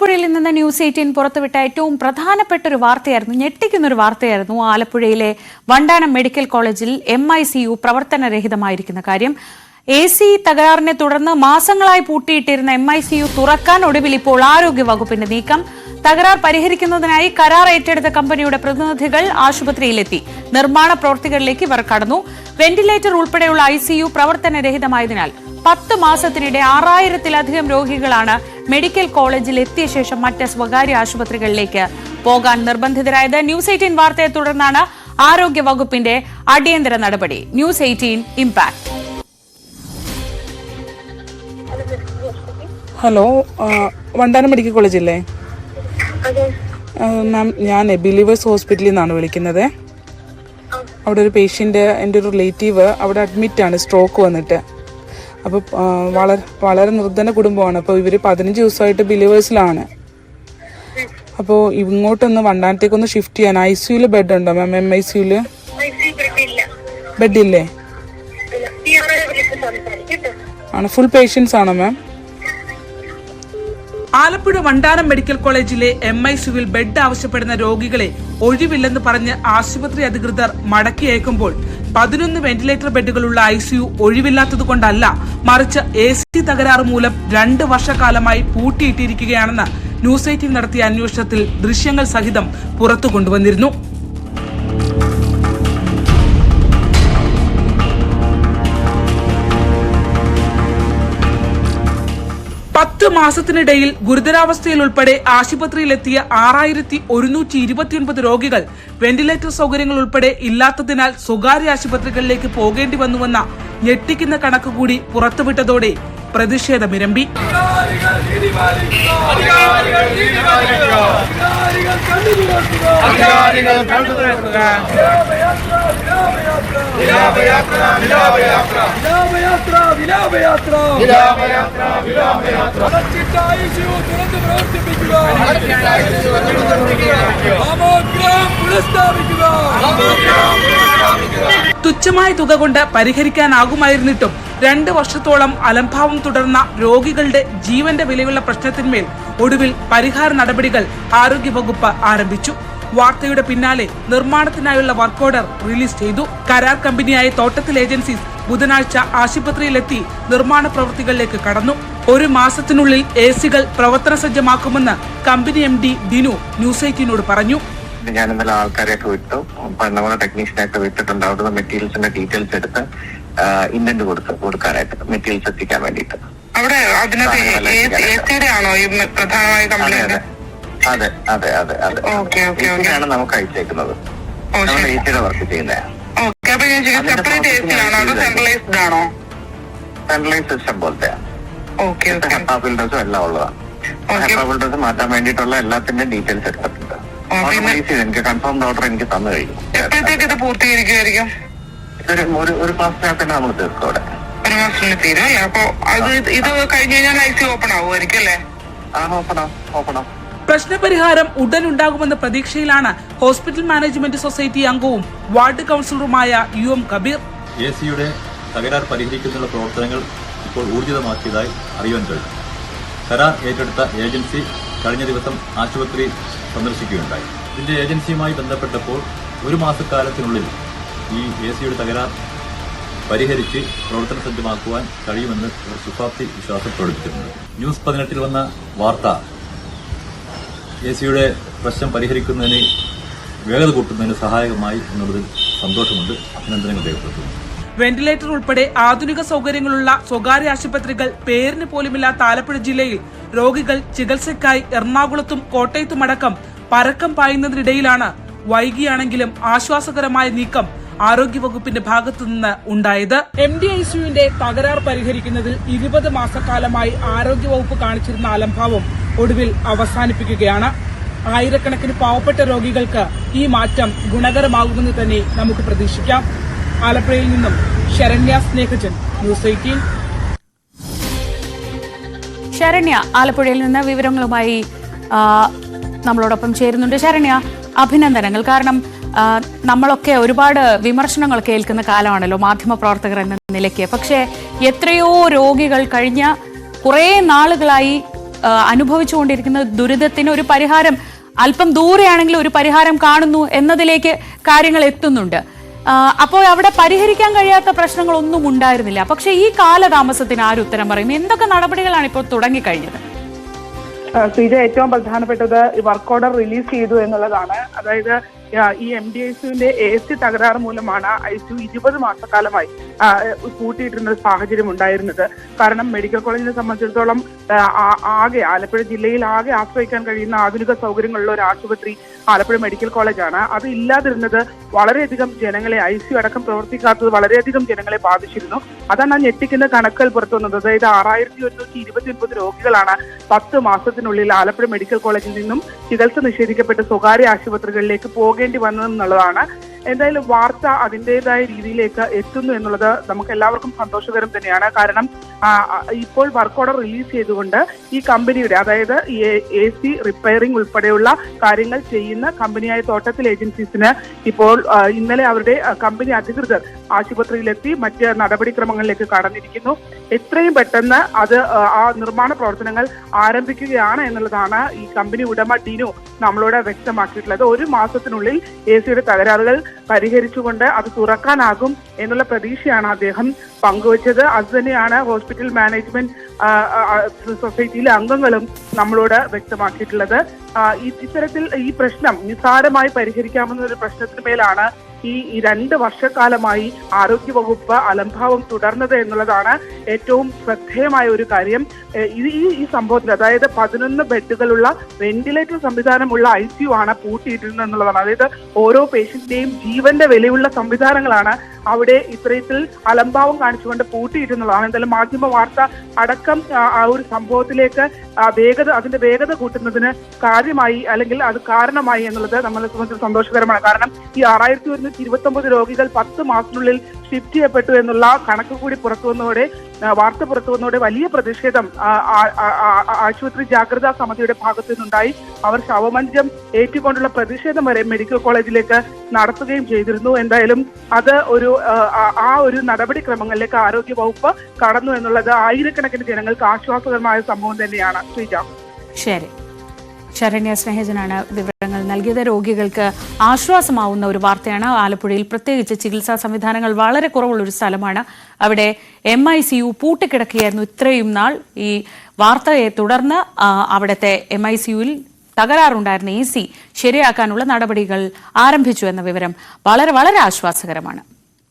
ആലപ്പുഴയിൽ നിന്ന് news eighteen പുറത്തുവിട്ട ഏറ്റവും പ്രധാനപ്പെട്ട ഒരു വാർത്തയായിരുന്നു ഞെട്ടിക്കുന്ന ഒരു വാർത്തയായിരുന്നു ആലപ്പുഴയിലെ വണ്ടാനം മെഡിക്കൽ കോളേജിൽ എം ഐ സി യു പ്രവർത്തനരഹിതമായിരിക്കുന്ന കാര്യം. എ സി തകരാറിനെ തുടർന്ന് മാസങ്ങളായി പൂട്ടിയിട്ടിരുന്ന എം ഐ സി യു തുറക്കാൻ ഒടുവിൽ ഇപ്പോൾ ആരോഗ്യ വകുപ്പിന്റെ നീക്കം. തകരാർ പരിഹരിക്കുന്നതിനായി കരാർ ഏറ്റെടുത്ത കമ്പനിയുടെ പ്രതിനിധികൾ ആശുപത്രിയിലെത്തി. നിർമ്മാണ പ്രവൃത്തികളിലേക്ക് ഇവർ കടന്നു. വെന്റിലേറ്റർ ഉൾപ്പെടെയുള്ള ഐ സി യു പ്രവർത്തനരഹിതമായതിനാൽ പത്ത് മാസത്തിനിടെ ആറായിരത്തിലധികം രോഗികളാണ് മെഡിക്കൽ കോളേജിൽ എത്തിയ ശേഷം മറ്റ് സ്വകാര്യ ആശുപത്രികളിലേക്ക് പോകാൻ നിർബന്ധിതരായത് ന്യൂസ് എയ്റ്റീൻ വാർത്തയെ തുടർന്നാണ് ആരോഗ്യ വകുപ്പിന്റെ അടിയന്തര നടപടി. News eighteen impact hello Vandanam medical കോളേജില്ലേ? Ma'am ഞാൻ ബിലീവേഴ്സ് ഹോസ്പിറ്റലിൽ നിന്നാണ് വിളിക്കുന്നത്. അവിടെ ഒരു പേഷ്യന്റ് എന്റെ ഒരു റിലേറ്റീവ് അവിടെ അഡ്മിറ്റാണ് സ്ട്രോക്ക് വന്നിട്ട്. അപ്പോൾ വളരെ വളരെ നിർധന കുടുംബമാണ്. അപ്പോൾ ഇവർ പതിനഞ്ച് ദിവസമായിട്ട് ബിലീവേഴ്സിലാണ്. അപ്പോൾ ഇങ്ങോട്ടൊന്ന് വണ്ടാനത്തേക്കൊന്ന് ഷിഫ്റ്റ് ചെയ്യാൻ. ഐ സിയുൽ ബെഡ് ഉണ്ടോ മാം എം ഐ സിയുൽ ബെഡില്ല ആണ്. ഫുൾ പേഷ്യൻസ് ആണോ മാം ആലപ്പുഴ വണ്ടാനം മെഡിക്കൽ കോളേജിലെ എം ഐ സിയുവിൽ ബെഡ് ആവശ്യപ്പെടുന്ന രോഗികളെ ഒഴിവില്ലെന്ന് പറഞ്ഞ് ആശുപത്രി അധികൃതർ മടക്കി അയക്കുമ്പോൾ പതിനൊന്ന് വെന്റിലേറ്റർ ബെഡുകളുള്ള ഐ സിയു ഒഴിവില്ലാത്തത് കൊണ്ടല്ല മറിച്ച് എ സി തകരാറ് മൂലം രണ്ട് വർഷക്കാലമായി പൂട്ടിയിട്ടിരിക്കുകയാണെന്ന് ന്യൂസ് എയ്റ്റീൻ നടത്തിയ അന്വേഷണത്തിൽ ദൃശ്യങ്ങൾ സഹിതം പുറത്തു കൊണ്ടുവന്നിരുന്നു പത്ത് മാസത്തിനിടയിൽ ഗുരുതരാവസ്ഥയിൽ ഉൾപ്പെടെ ആശുപത്രിയിലെത്തിയ ആറായിരത്തി ഒരുന്നൂറ്റി ഇരുപത്തിയൊൻപത് രോഗികൾ വെന്റിലേറ്റർ സൗകര്യങ്ങൾ ഉൾപ്പെടെ ഇല്ലാത്തതിനാൽ സ്വകാര്യ ആശുപത്രികളിലേക്ക് പോകേണ്ടി വന്നുവെന്ന ഞെട്ടിക്കുന്ന കണക്ക് കൂടി പുറത്തുവിട്ടതോടെ പ്രതിഷേധമിരമ്പി വിലാപയാത്ര വിലാപയാത്ര വിലാപയാത്ര വിലാപയാത്ര. തുച്ഛമായ തുക കൊണ്ട് പരിഹരിക്കാനാകുമായിരുന്നിട്ടും രണ്ട് വർഷത്തോളം അലംഭാവം തുടർന്ന രോഗികളുടെ ജീവന്റെ വിലയുള്ള പ്രശ്നത്തിന്മേൽ ഒടുവിൽ പരിഹാര നടപടികൾ ആരോഗ്യവകുപ്പ് ആരംഭിച്ചു. വാർത്തയുടെ പിന്നാലെ നിർമ്മാണത്തിനായുള്ള വർക്ക് ഓർഡർ റിലീസ് ചെയ്തു. കരാർ കമ്പനിയായ തോട്ടത്തിൽ ഏജൻസീസ് ബുധനാഴ്ച ആശുപത്രിയിലെത്തി നിർമ്മാണ പ്രവൃത്തികളിലേക്ക് കടന്നു. ഒരു മാസത്തിനുള്ളിൽ എ സികൾ പ്രവർത്തന സജ്ജമാക്കുമെന്ന് company M D Dinu news എയ്റ്റീനോട് പറഞ്ഞു. ഞാൻ ഇന്നലെ ആൾക്കാരെയൊക്കെ വിട്ടു. നമ്മുടെ ടെക്നീഷ്യനെയൊക്കെ വിട്ടിട്ടുണ്ട്. അവിടുന്ന് മെറ്റീരിയൽസിന്റെ ഡീറ്റെയിൽസ് എടുത്ത് ഇൻഡന്റ് കൊടുത്ത് കൊടുക്കാനായിട്ട് മെറ്റീരിയൽസ് എത്തിക്കാൻ വേണ്ടിയിട്ട്. അവിടെ അതിനകത്ത് ആണോ ഈ പ്രധാനമായ അതെ കംപ്ലൈന്റ് അതെ. അതെ അതെ ആണ് നമുക്ക് അയച്ചേക്കുന്നത്. നമ്മൾ എ സിയുടെ വർക്ക് ചെയ്യുന്നത് ഓക്കെ അപ്പൊ ഞാൻ അതിന്റെ സെപ്പറേറ്റ് ആണോ? അതോ സെൻട്രലൈസ്ഡ് ആണോ? സെൻട്രലൈസ് സിസ്റ്റം പോലത്തെ. ഹെപ്പ ഫിൽറ്റേഴ്സും എല്ലാം ഉള്ളതാണ്. ഹെപ്പ ഫിൽറ്റേഴ്സ് മാറ്റാൻ വേണ്ടിയിട്ടുള്ള എല്ലാത്തിന്റെ ഡീറ്റെയിൽസ് എടുത്തിട്ടുണ്ട്. എനിക്ക് കൺഫേംഡ് ഓർഡർ എനിക്ക് തന്നു കഴിഞ്ഞു. എപ്പോഴത്തേക്ക് ഇത് പൂർത്തീകരിക്കുമായിരിക്കും ഒരു ഒരു മാസത്തിനകത്ത് തന്നെ നമ്മൾ തീർക്കും അവിടെ. ഒരു മാസത്തിന് തീരും അല്ലേ? അപ്പൊ അത് ഇത് കഴിഞ്ഞ് കഴിഞ്ഞാൽ ഐ സി ഓപ്പൺ ആവുമായിരിക്കും അല്ലേ? ആ ഓപ്പൺ ഓപ്പണോ പ്രശ്നപരിഹാരം ഉടൻ ഉണ്ടാകുമെന്ന പ്രതീക്ഷയിലാണ് ഹോസ്പിറ്റൽ മാനേജ്മെന്റ് സൊസൈറ്റി അംഗവും വാർഡ് കൗൺസിലറുമായ യു എം കബീർ. എ സിയുടെ തകരാർ പരിഹരിക്കുന്നതിനുള്ള പ്രവർത്തനങ്ങൾ ഇപ്പോൾ ഊർജിതമാക്കിയതായി അറിയാൻ കഴിഞ്ഞു. കരാർ ഏറ്റെടുത്ത ഏജൻസി കഴിഞ്ഞ ദിവസം ആശുപത്രി സന്ദർശിക്കുകയുണ്ടായി. ഇതിന്റെ ഏജൻസിയുമായി ബന്ധപ്പെട്ടപ്പോൾ ഒരു മാസക്കാലത്തിനുള്ളിൽ ഈ എ സിയുടെ തകരാർ പരിഹരിച്ച് പ്രവർത്തന സജ്ജമാക്കുവാൻ കഴിയുമെന്ന് ശുഭാപ്തി വിശ്വാസം പ്രകടിപ്പിച്ചിട്ടുണ്ട്. ന്യൂസ് പതിനെട്ടിൽ വന്ന വാർത്ത എ സിയുടെ പ്രശ്നം പരിഹരിക്കുന്നതിന് വേഗത കൂട്ടുന്നതിന് സഹായകമായി എന്നുള്ളതിൽ സന്തോഷമുണ്ട്. അഭിനന്ദനങ്ങൾ രേഖപ്പെടുത്തുന്നു. വെന്റിലേറ്റർ ഉൾപ്പെടെ ആധുനിക സൗകര്യങ്ങളുള്ള സ്വകാര്യ ആശുപത്രികൾ പേരിന് പോലുമില്ലാത്ത ആലപ്പുഴ ജില്ലയിൽ രോഗികൾ ചികിത്സയ്ക്കായി എറണാകുളത്തും കോട്ടയത്തുമടക്കം പരക്കം പായുന്നതിനിടയിലാണ് വൈകിയാണെങ്കിലും ആശ്വാസകരമായ നീക്കം ആരോഗ്യവകുപ്പിന്റെ ഭാഗത്തുനിന്ന് ഉണ്ടായത്. എം ഡി ഐ സിയുവിന്റെ തകരാർ പരിഹരിക്കുന്നതിൽ ഇരുപത് മാസക്കാലമായി ആരോഗ്യവകുപ്പ് കാണിച്ചിരുന്ന അലംഭാവം ഒടുവിൽ അവസാനിപ്പിക്കുകയാണ്. ആയിരക്കണക്കിന് പാവപ്പെട്ട രോഗികൾക്ക് ഈ മാറ്റം ഗുണകരമാകുമെന്ന് തന്നെ നമുക്ക് പ്രതീക്ഷിക്കാം. ആലപ്പുഴയിൽ നിന്നും ശരണ്യ സ്നേഹജൻ ന്യൂസ് എയ്റ്റീൻ. ശരണ്യ ആലപ്പുഴയിൽ നിന്ന് വിവരങ്ങളുമായി നമ്മളോടൊപ്പം ചേരുന്നുണ്ട്. ശരണ്യ അഭിനന്ദനങ്ങൾ. കാരണം നമ്മളൊക്കെ ഒരുപാട് വിമർശനങ്ങൾ കേൾക്കുന്ന കാലമാണല്ലോ മാധ്യമ പ്രവർത്തകർ എന്ന നിലയ്ക്ക്. പക്ഷേ എത്രയോ രോഗികൾ കഴിഞ്ഞ കുറേ നാളുകളായി അനുഭവിച്ചുകൊണ്ടിരിക്കുന്ന ദുരിതത്തിന് ഒരു പരിഹാരം അല്പം ദൂരെയാണെങ്കിൽ ഒരു പരിഹാരം കാണുന്നു എന്നതിലേക്ക് കാര്യങ്ങൾ എത്തുന്നുണ്ട്. അപ്പോൾ അവിടെ പരിഹരിക്കാൻ കഴിയാത്ത പ്രശ്നങ്ങളൊന്നും ഉണ്ടായിരുന്നില്ല. പക്ഷേ ഈ കാലതാമസത്തിന് ആര് ഉത്തരം പറയും? എന്തൊക്കെ നടപടികളാണ് ഇപ്പോൾ തുടങ്ങിക്കഴിഞ്ഞത്? ശ്രീജ ഏറ്റവും പ്രധാനപ്പെട്ടത് വർക്ക് ഓർഡർ റിലീസ് ചെയ്തു എന്നുള്ളതാണ്. അതായത് ഈ എം ഡി ഐ സിയുടെ എ സി തകരാറ് മൂലമാണ് ഐ സി ഇരുപത് മാസക്കാലമായി കൂട്ടിയിട്ടിരുന്ന സാഹചര്യം ഉണ്ടായിരുന്നത്. കാരണം മെഡിക്കൽ കോളേജിനെ സംബന്ധിച്ചിടത്തോളം ആകെ ആലപ്പുഴ ജില്ലയിൽ ആകെ ആശ്രയിക്കാൻ കഴിയുന്ന ആധുനിക സൗകര്യങ്ങളുള്ള ഒരു ആശുപത്രി ആലപ്പുഴ മെഡിക്കൽ കോളേജാണ്. അത് ഇല്ലാതിരുന്നത് വളരെയധികം ജനങ്ങളെ ഐ സി അടക്കം പ്രവർത്തിക്കാത്തത് വളരെയധികം ജനങ്ങളെ ബാധിച്ചിരുന്നു. അതാണ് ആ ഞെട്ടിക്കുന്ന കണക്കുകൾ പുറത്തു വന്നത്. അതായത് ആറായിരത്തി ഒരുന്നൂറ്റി ഇരുപത്തി ഒൻപത് രോഗികളാണ് പത്ത് മാസത്തിനുള്ളിൽ ആലപ്പുഴ മെഡിക്കൽ കോളേജിൽ നിന്നും ചികിത്സ നിഷേധിക്കപ്പെട്ട് സ്വകാര്യ ആശുപത്രികളിലേക്ക് പോകേണ്ടി വന്നതെന്നുള്ളതാണ് എന്തായാലും വാർത്ത അതിന്റെതായ രീതിയിലേക്ക് എത്തുന്നു എന്നുള്ളത് നമുക്ക് എല്ലാവർക്കും സന്തോഷകരം തന്നെയാണ്. കാരണം ഇപ്പോൾ വർക്ക് ഓർഡർ റിലീസ് ചെയ്തുകൊണ്ട് ഈ കമ്പനിയുടെ അതായത് എ സി റിപ്പയറിംഗ് ഉൾപ്പെടെയുള്ള കാര്യങ്ങൾ ചെയ്യുന്ന കമ്പനിയായ തോട്ടത്തിൽ ഏജൻസീസിന് ഇപ്പോൾ ഇന്നലെ അവരുടെ കമ്പനി അധികൃതർ ആശുപത്രിയിലെത്തി മറ്റ് നടപടിക്രമങ്ങളിലേക്ക് കടന്നിരിക്കുന്നു. എത്രയും പെട്ടെന്ന് അത് ആ നിർമ്മാണ പ്രവർത്തനങ്ങൾ ആരംഭിക്കുകയാണ് എന്നുള്ളതാണ് ഈ കമ്പനി ഉടമ ടിനു നമ്മളോട് വ്യക്തമാക്കിയിട്ടുള്ളത്. ഒരു മാസത്തിനുള്ളിൽ എ സിയുടെ തകരാറുകൾ പരിഹരിച്ചുകൊണ്ട് അത് തുറക്കാനാകും എന്നുള്ള പ്രതീക്ഷയാണ് അദ്ദേഹം പങ്കുവച്ചത്. അത് തന്നെയാണ് ഹോസ്പിറ്റൽ മാനേജ്മെന്റ് സൊസൈറ്റിയിലെ അംഗങ്ങളും നമ്മളോട് വ്യക്തമാക്കിയിട്ടുള്ളത്. ഇത്തരത്തിൽ ഈ പ്രശ്നം നിസ്സാരമായി പരിഹരിക്കാവുന്ന ഒരു പ്രശ്നത്തിന് മേലാണ് ഈ രണ്ട് വർഷക്കാലമായി ആരോഗ്യവകുപ്പ് അലംഭാവം തുടർന്നത് എന്നുള്ളതാണ് ഏറ്റവും ശ്രദ്ധേയമായ ഒരു കാര്യം. ഈ ഈ സംഭവത്തിൽ അതായത് പതിനൊന്ന് ബെഡുകളുള്ള വെന്റിലേറ്റർ സംവിധാനമുള്ള ഐ സി യു ആണ് പൂട്ടിയിട്ടിരുന്നത് എന്നുള്ളതാണ്. അതായത് ഓരോ പേഷ്യന്റിന്റെയും ജീവന്റെ വിലയുള്ള സംവിധാനങ്ങളാണ് അവിടെ ഇത്തരത്തിൽ അലംഭാവം കാണിച്ചുകൊണ്ട് പൂട്ടിയിട്ടുന്നതാണ് എന്തായാലും മാധ്യമ വാർത്ത അടക്കം ആ ഒരു സംഭവത്തിലേക്ക് വേഗത അതിന്റെ വേഗത കൂട്ടുന്നതിന് കാര്യമായി അല്ലെങ്കിൽ അത് കാരണമായി എന്നുള്ളത് നമ്മളെ സംബന്ധിച്ച് സന്തോഷകരമാണ്. കാരണം ഈ ആറായിരത്തി ഒരുന്നൂറ്റി ഇരുപത്തി ഒമ്പത് രോഗികൾ പത്ത് മാസത്തിനുള്ളിൽ ഷിഫ്റ്റ് ചെയ്യപ്പെട്ടു എന്നുള്ള കണക്ക് കൂടി പുറത്തു വന്നതോടെ വാർത്ത പുറത്തു വന്നതോടെ വലിയ പ്രതിഷേധം ആശുപത്രി ജാഗ്രതാ സമിതിയുടെ ഭാഗത്തു നിന്നുണ്ടായി. അവർ ശവമഞ്ചം ഏറ്റുകൊണ്ടുള്ള പ്രതിഷേധം വരെ മെഡിക്കൽ കോളേജിലേക്ക് നടത്തുകയും ചെയ്തിരുന്നു. എന്തായാലും അത് ഒരു ആ, ഒരു നടപടിക്രമങ്ങളിലേക്ക് ആരോഗ്യ വകുപ്പ് കടന്നു എന്നുള്ളത് ആയിരക്കണക്കിന് ജനങ്ങൾക്ക് ആശ്വാസകരമായ സംഭവം തന്നെയാണ്. ശ്രീജ. ശരി. ശരണ്യ സ്നേഹജനാണ് വിവരങ്ങൾ നൽകിയത് രോഗികൾക്ക് ആശ്വാസമാവുന്ന ഒരു വാർത്തയാണ്. ആലപ്പുഴയിൽ പ്രത്യേകിച്ച് ചികിത്സാ സംവിധാനങ്ങൾ വളരെ കുറവുള്ള ഒരു സ്ഥലമാണ്. അവിടെ എം ഐ സി യു പൂട്ടിക്കിടക്കുകയായിരുന്നു ഇത്രയും നാൾ. ഈ വാർത്തയെ തുടർന്ന് അവിടുത്തെ എം ഐ സി യുവിൽ തകരാറുണ്ടായിരുന്ന എ സി ശരിയാക്കാനുള്ള നടപടികൾ ആരംഭിച്ചു എന്ന വിവരം വളരെ വളരെ ആശ്വാസകരമാണ്.